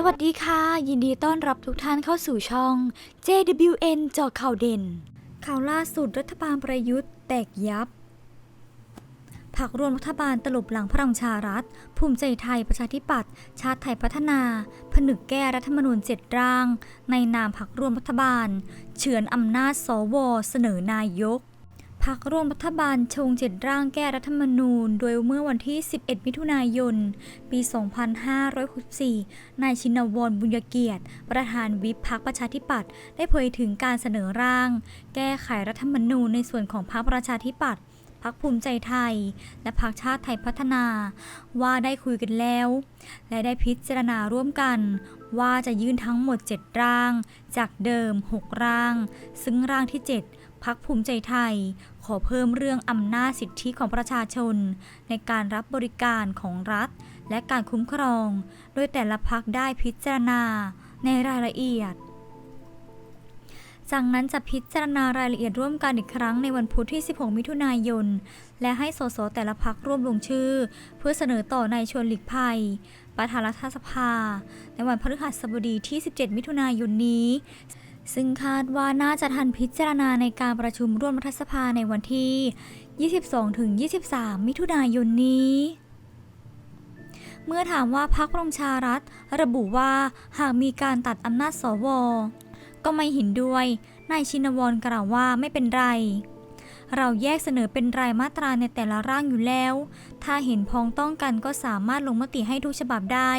สวัสดีค่ะ ยินดีต้อนรับทุกท่านเข้าสู่ช่อง JWN จาะข่าวเด่น ข่าวล่าสุดรัฐบาลประยุทธ์แตกยับผักรวมรัฐบาลตลบหลังพลังชารัฐ ภูมิใจไทยประชาธิปัตย์ชาติไทยพัฒนา ผนึกแก้รัฐธรรมนูญเจ็ดร่าง ในนามผักรวมรัฐบาล เฉือนอำนาจสวเสนอนายก พักร่วมรัฐบาลชงเจ็ดร่างแก้รัฐธรรมนูญ โดยเมื่อวันที่ 11 มิถุนายน ปี 2564 นายชินวรบุญเกียรติ ประธานวิปพักประชาธิปัตย์ได้เผยถึงการเสนอร่าง แก้ไขรัฐธรรมนูญในส่วนของพรรคประชาธิปัตย์พักภูมิใจไทย และพักชาติไทยพัฒนา ว่าได้คุยกันแล้ว และได้พิจารณาร่วมกัน ว่าจะยื่นทั้งหมด 7 ร่าง จากเดิม 6 ร่าง ซึ่งร่างที่ 7 พักภูมิใจไทย ขอเพิ่มเรื่องอำนาจสิทธิของประชาชน ในการรับบริการของรัฐ และการคุ้มครอง โดยแต่ละพักได้พิจารณาในรายละเอียด จากนั้นจะพิจารณารายละเอียดร่วมกันอีกครั้งในวันพุธที่ 16 มิถุนายน และให้สสแต่ละพักร่วมลงชื่อ เพื่อเสนอต่อนายชวนหลีกภัยประธานรัฐสภา ในวันพฤหัสบดีที่ 17 มิถุนายนนี้ ซึ่งคาดว่าน่าจะทันพิจารณาในการประชุมร่วมรัฐสภาในวันที่ 22-23 มิถุนายนนี้ เมื่อถามว่าพรรคประชารัฐ ระบุว่าหากมีการตัดอำนาจสว ก็ไม่เห็นด้วย นายชินวรกล่าวว่าไม่เป็นไรเราแยกเสนอเป็นรายมาตราในแต่ละร่างอยู่แล้วถ้าเห็นพ้องต้องกันก็สามารถลงมติให้ทุกฉบับได้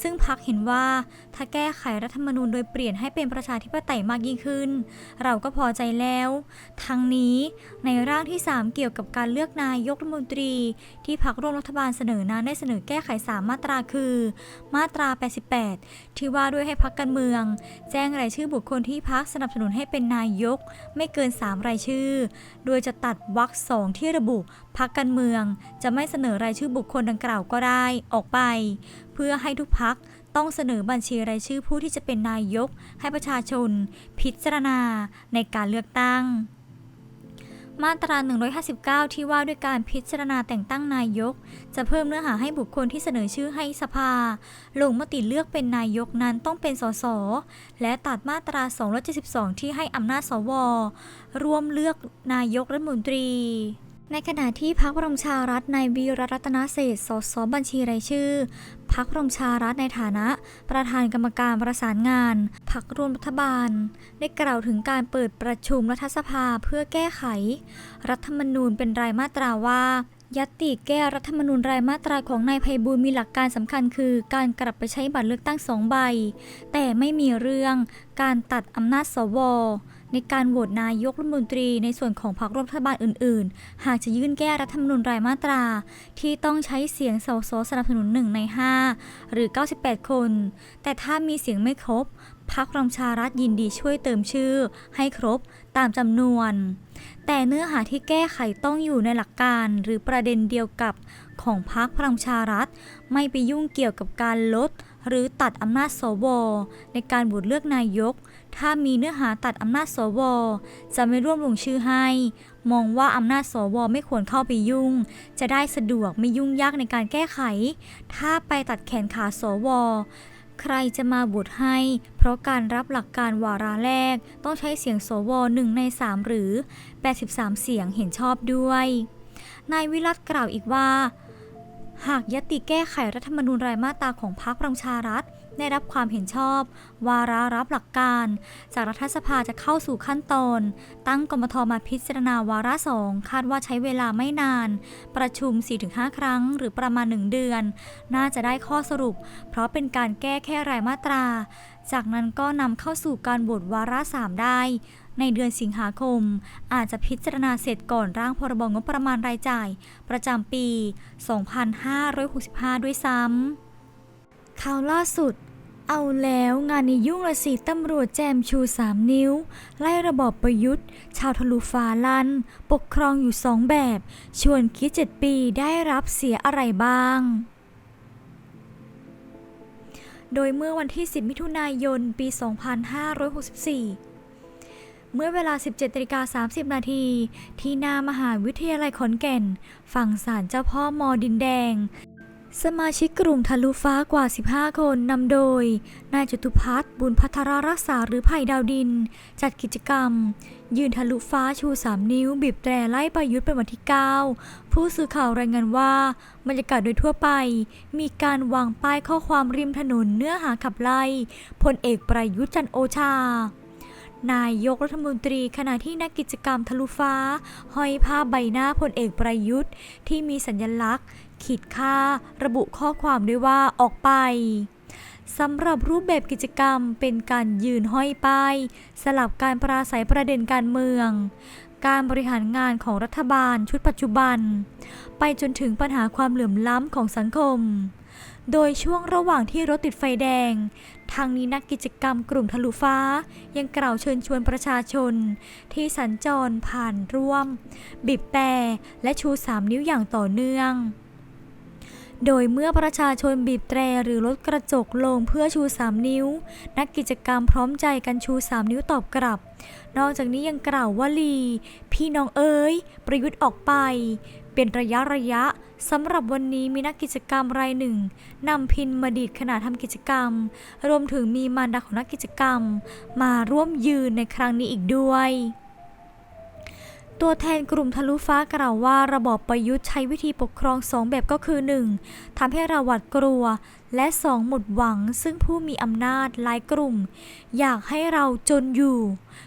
ซึ่งพักเห็นว่าถ้าแก้ไขรัฐธรรมนูญโดยเปลี่ยนให้เป็นประชาธิปไตยมากยิ่งขึ้น เราก็พอใจแล้ว ทั้งนี้ในร่างที่ 3 เกี่ยวกับการเลือกนายกรัฐมนตรี ที่พักร่วมรัฐบาลเสนอนั้นได้เสนอแก้ไข3มาตราคือ มาตรา 88 ที่ว่าด้วยให้พักการเมือง แจ้งรายชื่อบุคคลที่พักสนับสนุนให้เป็นนายก ไม่เกิน 3 รายชื่อ โดยจะตัดวรรคสองที่ระบุพักการเมืองจะไม่เสนอรายชื่อบุคคลดังกล่าวก็ได้ออกไป เพื่อให้ทุกพักต้องเสนอบัญชีรายชื่อผู้ที่จะเป็นนายก ให้ประชาชน พิจารณาในการเลือกตั้ง มาตรา 159 ที่ว่าด้วยการพิจารณาแต่งตั้งนายก จะเพิ่มเนื้อหาให้บุคคลที่เสนอชื่อให้สภา ลงมติเลือกเป็นนายกนั้นต้องเป็นสส และตัดมาตรา 272 ที่ให้อำนาจสว ร่วมเลือกนายกรัฐมนตรี ในขณะที่พรรคพลังประชารัฐนายวีรรัตนเศษสสบัญชีรายชื่อพรรคพลังประชารัฐในฐานะ ประธานกรรมการประสานงานพรรคร่วมรัฐบาล ได้กล่าวถึงการเปิดประชุมรัฐสภาเพื่อแก้ไข รัฐธรรมนูญเป็นรายมาตราว่ายัตติแก้รัฐธรรมนูญรายมาตราของนายไพบูลมีหลักการสำคัญคือ การกลับไปใช้บัตรเลือกตั้งสองใบ แต่ไม่มีเรื่องการตัดอำนาจสว ในการโหวตนายกรัฐมนตรีในส่วนของพรรครัฐบาลอื่น ๆ หากจะยื่นแก้รัฐธรรมนูญรายมาตรา ที่ต้องใช้เสียงสสสนับสนุน 1 ใน 5 หรือ 98 คน แต่ถ้ามีเสียงไม่ครบพรรคประชารัฐยินดีช่วยเติมชื่อ ให้ครบตามจำนวน แต่เนื้อหาที่แก้ไขต้องอยู่ในหลักการหรือประเด็นเดียวกับของพรรคพลังชารัฐ ไม่ไปยุ่งเกี่ยวกับการลด หรือตัดอำนาจสว ในการโหวตเลือกนายก ถ้ามีเนื้อหาตัดอำนาจสว จะไม่ร่วมลงชื่อให้ มองว่าอำนาจสว ไม่ควรเข้าไปยุ่ง จะได้สะดวกไม่ยุ่งยากในการแก้ไข ถ้าไปตัดแขนขาสวใครจะมาบุตรให้ เพราะการรับหลักการวาระแรก ต้องใช้เสียงสวหนึ่งใน 3 หรือ 83 เสียงเห็นชอบด้วย นายวิรัตกล่าวอีกว่า หากยติแก้ไขรัฐธรรมนูญรายมาตราของพรรคประชารัฐ ได้รับความเห็นชอบ วาระรับหลักการ จากรัฐสภาจะเข้าสู่ขั้นตอน ตั้งกรมทมาพิจารณาวาระสองคาดว่าใช้เวลาไม่นาน ประชุม 4-5 ครั้ง หรือประมาณ 1 เดือน น่าจะได้ข้อสรุป เพราะเป็นการแก้แค่รายมาตรา จากนั้นก็นำเข้าสู่การโหวตวาระสามได้ในเดือนสิงหาคม อาจจะพิจารณาเสร็จก่อนร่างพรบงบประมาณรายจ่าย ประจำปี 2565 ด้วยซ้ำ ข่าวล่าสุด เอาแล้วงานนี้ยุ่งละสิตำรวจแจมชู3นิ้ว ไล่ระบอบประยุทธ์ ชาวทะลุฟ้าลัน ปกครองอยู่สองแบบ ชวนคิด7ปีได้รับเสียอะไรบ้างโดยเมื่อวันที่ 10 มิถุนายน ปี 2564 เมื่อเวลา 17นาฬิกา30 นาที ที่หน้ามหาวิทยาลัยขอนแก่น ฝั่งศาลเจ้าพ่อมอดินแดง สมาชิกกลุ่มทะลุฟ้ากว่า 15 คนนำโดย นายจตุพัฒน์บุญพัทรรักษาหรือไผ่ดาวดิน จัดกิจกรรม ยืนทะลุฟ้าชู 3 นิ้ว บีบแตรไล่ประยุทธ์เป็นวันที่ 9 ผู้สื่อข่าวรายงานว่า บรรยากาศโดยทั่วไป มีการวางป้ายข้อความริมถนนเนื้อหาขับไล่พลเอกประยุทธ์จันโอชานายกรัฐมนตรีขณะที่นักกิจกรรมทะลุฟ้า ห้อยภาใบหน้าพลเอกประยุทธ์ ที่มีสัญลักษณ์ ขีดค่า ระบุข้อความด้วยว่าออกไปสำหรับรูปแบบกิจกรรมเป็นการยืนห้อยป้าย สลับการปราศัยประเด็นการเมือง การบริหารงานของรัฐบาลชุดปัจจุบัน ไปจนถึงปัญหาความเหลื่อมล้ำของสังคม โดยช่วงระหว่างที่รถติดไฟแดง ทางนี้นักกิจกรรมกลุ่มทะลุฟ้า ยังกล่าวเชิญชวนประชาชน ที่สัญจรผ่านร่วม บีบแต่และชู3นิ้วอย่างต่อเนื่อง โดยเมื่อประชาชนบีบแตรหรือลดกระจกลงเพื่อชู 3 นิ้ว นักกิจกรรมพร้อมใจกันชู 3 นิ้วตอบกลับ นอกจากนี้ยังกล่าวว่าลี พี่น้องเอ๋ย ประยุทธ์ออกไป เป็นระยะระยะสำหรับวันนี้มีนักกิจกรรมรายหนึ่งนำพินมาดีดขณะทำกิจกรรม รวมถึงมีมารดาของนักกิจกรรม มาร่วมยืนในครั้งนี้อีกด้วย ตัวแทนกลุ่มทะลุฟ้ากล่าวว่าระบอบประยุทธ์ใช้วิธีปกครองสองแบบก็คือ 1. ทำให้เราหวาดกลัว และ 2. หมดหวัง ซึ่งผู้มีอำนาจหลายกลุ่ม อยากให้เราจนอยู่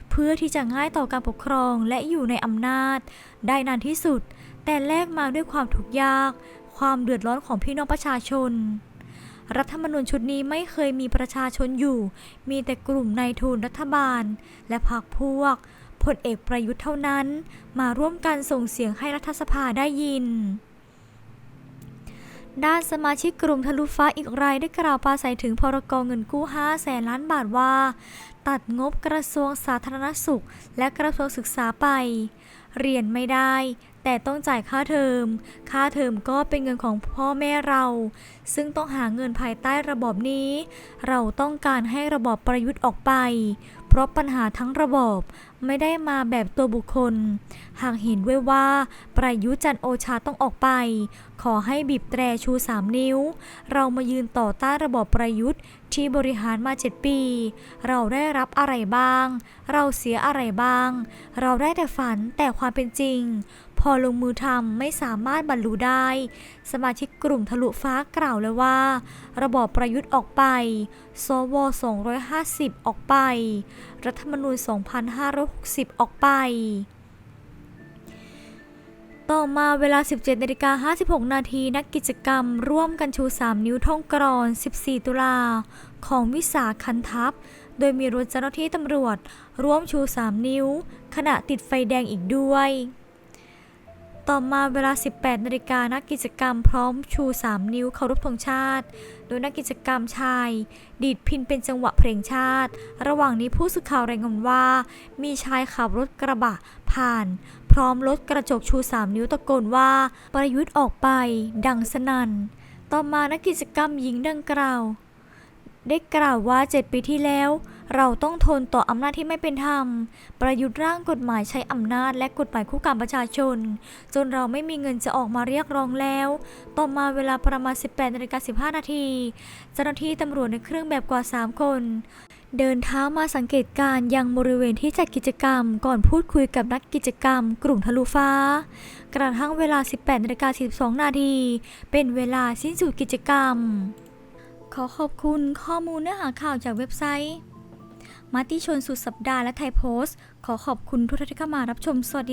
เพื่อที่จะง่ายต่อการปกครองและอยู่ในอำนาจ ได้นานที่สุด แต่แลกมาด้วยความทุกข์ยาก ความเดือดร้อนของพี่น้องประชาชนรัฐธรรมนูญชุดนี้ไม่เคยมีประชาชนอยู่ มีแต่กลุ่มนายทุนรัฐบาล และพรรคพวก พลเอกประยุทธ์เท่านั้น มาร่วมกันส่งเสียงให้รัฐสภาได้ยิน ด้านสมาชิกกลุ่มทะลุฟ้าอีกรายได้กล่าวปราศัยถึงพรกเงินกู้ 5 แสนล้านบาทว่า ตัดงบกระทรวงสาธารณสุข และกระทรวงศึกษาไป เรียนไม่ได้แต่ต้องจ่ายค่าเทอม ค่าเทอมก็เป็นเงินของพ่อแม่เรา ซึ่งต้องหาเงินภายใต้ระบอบนี้ เราต้องการให้ระบอบประยุทธ์ออกไป ราะปัญหาทั้งระบบไม่ได้มาแบบตัวบุคคล หากเห็นด้วยว่า ประยุจันโอชาต้องออกไป ขอให้บีบแตรชู3นิ้ว เรามายืนต่อต้านระบอบประยุทธ์ที่บริหารมา7ปี เราได้รับอะไรบ้าง เราเสียอะไรบ้าง เราได้แต่ฝันแต่ความเป็นจริง พอลงมือทำไม่สามารถบรรลุได้ สมาชิกกลุ่มทะลุฟ้ากล่าวเลยว่า ระบอบประยุทธ์ออกไปสว250 ออกไป รัฐธรรมนูญ 2560 ออกไป ต่อมาเวลา 17นาฬิกา56 นาทีนักกิจกรรมร่วมกันชู 3 นิ้วท่องกรอน 14 ตุลา ของวิสาคันทัพโดยมีรถเจ้าหน้าที่ตำรวจ ร่วมชู 3 นิ้ว ขณะติดไฟแดงอีกด้วย ต่อมาเวลา 18 นาฬิกานักกิจกรรมพร้อมชู 3 นิ้วเคารพธงชาติ โดยนักกิจกรรมชาย ดีดพินเป็นจังหวะเพลงชาติ ระหว่างนี้ผู้สื่อข่าวรายงานว่า มีชายขับรถกระบะผ่าน พร้อมรถกระจกชู 3 นิ้วตะโกนว่า ประยุทธ์ออกไป ดังสนั่น ต่อมานักกิจกรรมหญิงดังกล่าว ได้กล่าวว่า 7 ปีที่แล้ว เราต้องทนต่ออำนาจที่ไม่เป็นธรรม ประยุทธ์ร่างกฎหมายใช้อำนาจและกฎหมายคุกคามประชาชน จนเราไม่มีเงินจะออกมาเรียกร้องแล้ว ต่อมาเวลาประมาณ 18นาฬิกา15 นาที เจ้าหน้าที่ตำรวจในเครื่องแบบกว่า 3 คนเดินเท้ามาสังเกตการณ์ยังบริเวณที่จัดกิจกรรมก่อนพูดคุยกับนักกิจกรรม กลุ่มทะลุฟ้า กระทั่งเวลา 18นาฬิกา42นาทีเป็นเวลาสิ้นสุดกิจกรรม ขอขอบคุณข้อมูลเนื้อหาข่าวจากเว็บไซต์ มาติชนสุดสัปดาห์และไทยโพสต์ ขอขอบคุณทุกท่านที่เข้ามารับชมสวัสดี